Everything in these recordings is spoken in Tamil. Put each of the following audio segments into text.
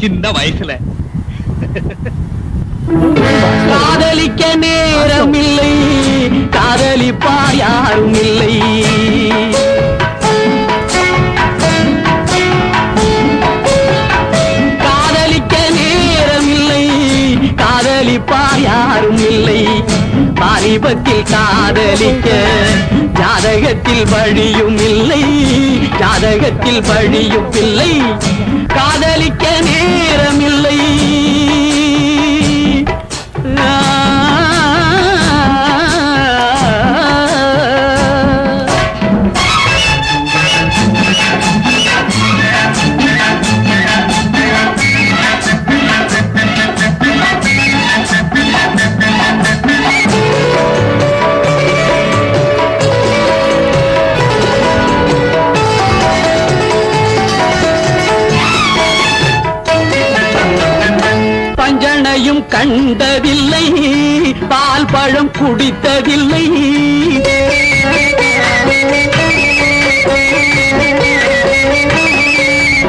சின்ன வயசுல. காதலிக்க நேரம் இல்லை காதலிப்பார் யாரும் இல்லை காதலிக்க நேரம் இல்லை காதலிப்பார் யாரும் இல்லை வாலிபத்தில் காதலிக்க ஜாதகத்தில் வழியும் இல்லை ஜாதகத்தில் வழியும் இல்லை. காதலிக்க நேரம் குடித்ததில்லை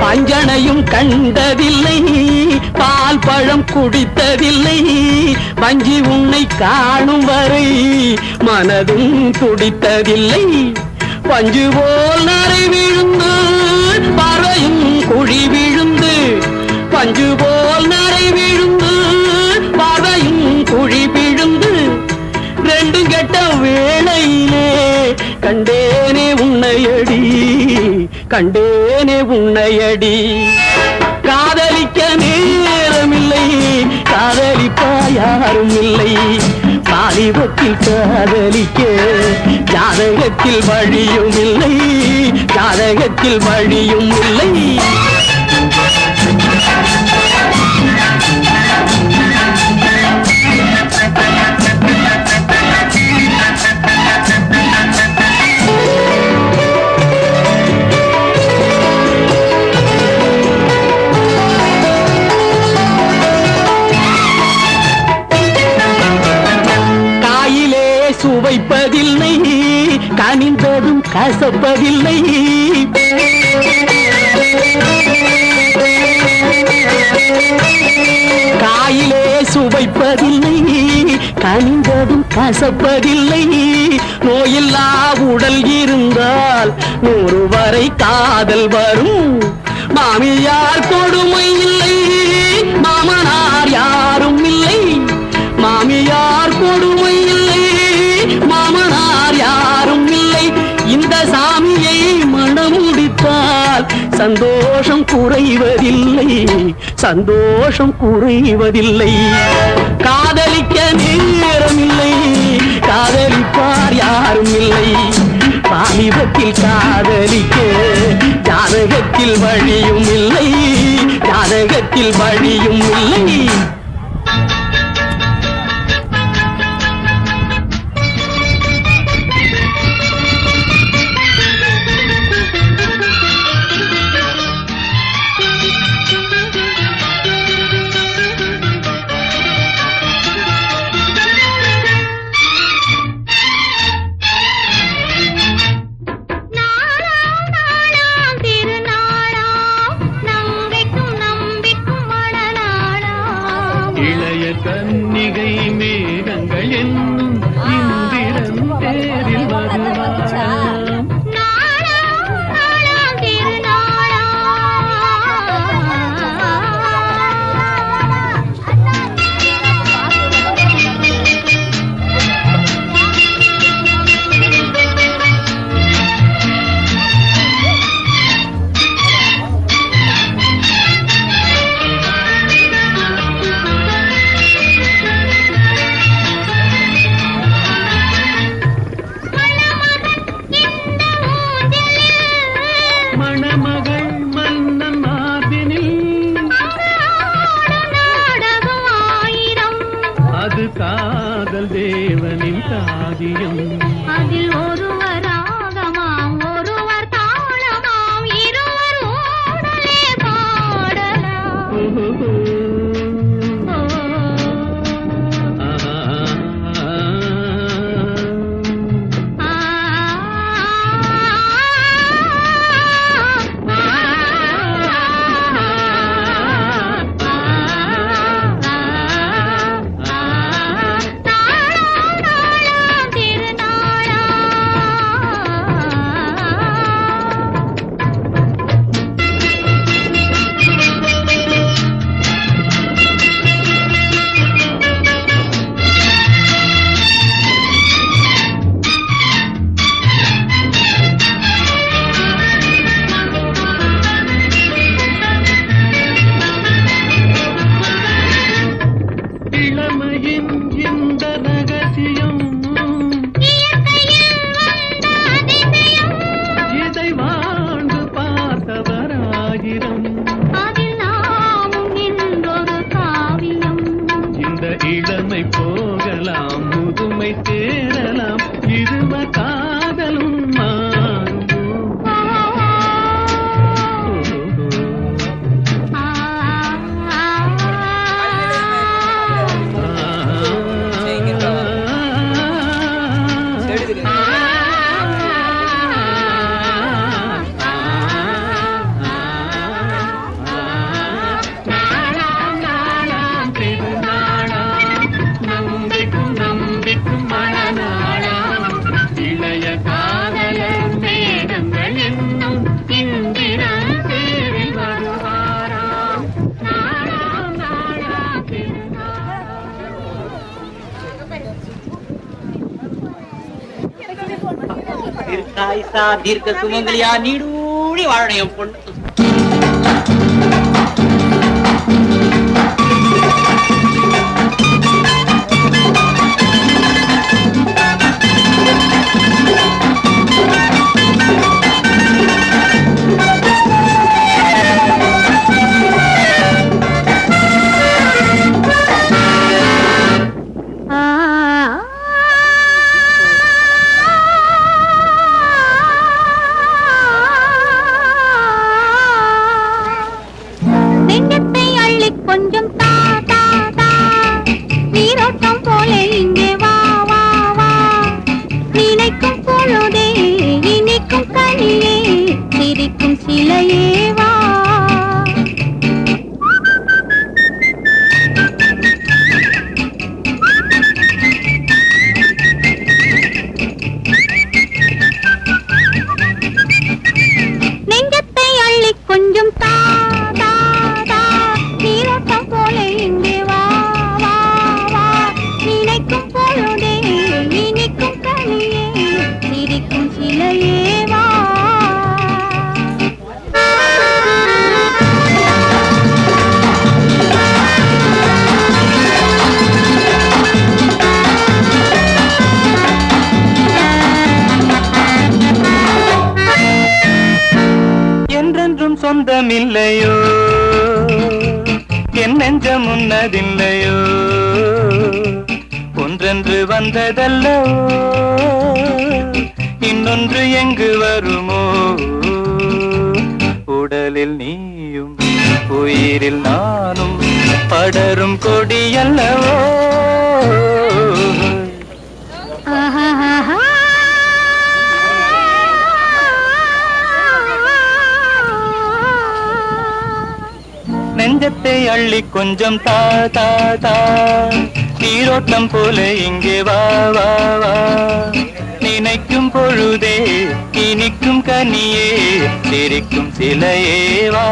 பஞ்சனையும் கண்டதில்லை. பால் பழம் குடித்ததில்லை. வஞ்சி உன்னை காணும் வரை மனதும் துடித்ததில்லை. பஞ்சு போல் நரை விழுந்து பறையும் குழி விழுந்து பஞ்சு போல் நரை ரெண்டு கெட்ட வேளையிலே கண்டேனே உன்னையடி கண்டேனே உன்னையடி. காதலிக்க நேரமில்லை காதலிப்பா யாரும் இல்லை வாலிபத்தில் காதலிக்க ஜாதகத்தில் வழியும் இல்லை ஜாதகத்தில் வழியும் இல்லை சுவைப்பதில்லை கனிந்ததும் கசப்பதில்லை. நோயில்லா உடல் இருந்தால் நூறு வரை காதல் வரும். மாமியார் கொடுமை இல்லை. மாமனார் யாரும் இல்லை. மாமியார் கொடுமை இல்லை. மாமனார் யாரும் இல்லை. இந்த சாமியை மணமுடித்தால் சந்தோஷம் குறைவதில்லை. சந்தோஷம் குறைவதில்லை காதலிக்க நேரமில்லை. காதலிப்பார் யாரும் இல்லை வாலிபத்தில் காதலிக்க ஜாதகத்தில் வழியும் இல்லை. ஜாதகத்தில் வழியும் இல்லை. காதல் தேவனின் காவியம் அதில் ஒரு இளமை போகலாம் முதுமை தேவை தீர்க்காயுசா தீர்க்க சுமங்கலியா நீடூழி வாழணும் பொண்ணு. என்றென்றும் சொந்தமில்லையோ? என் நெஞ்சம் உன்னதில்லையோ ஒன்றென்று வந்ததல்லோ இன்னொன்று எங்கு வருமோ? உடலில் நீயும் உயிரில் நானும் படரும் கொடியல்லவோ. நெஞ்சத்தை அள்ளி கொஞ்சம் தா தா தா. நீரோட்டம் போல இங்கே வா வா வா. நினைக்கும் பொழுதே கிணிக்கும் கனியே சிரிக்கும் சிலையேவா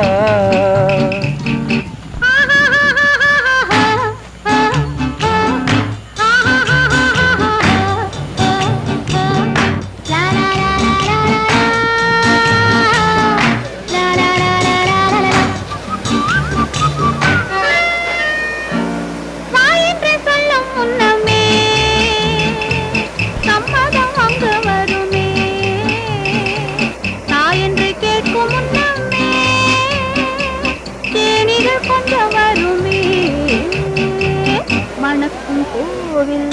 கோவில்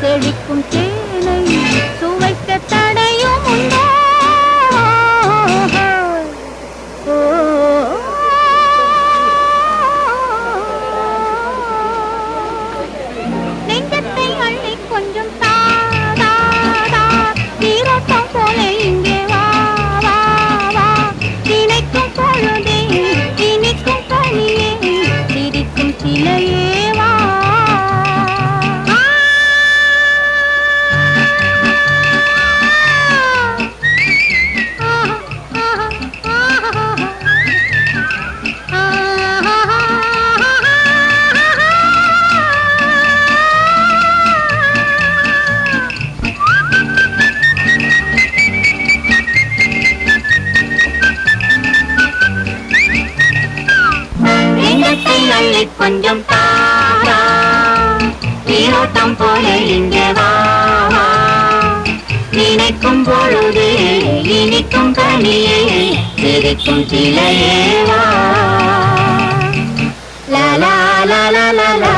செழிக்கும் தேனை நெஞ்சத்தை கொஞ்சம் தா நீரோட்டம் போல இங்கே வா நினைக்கும் பொழுது இனிக்கும் கனியே சிரிக்கும் சிலையே வா. லா லா லா லா லா.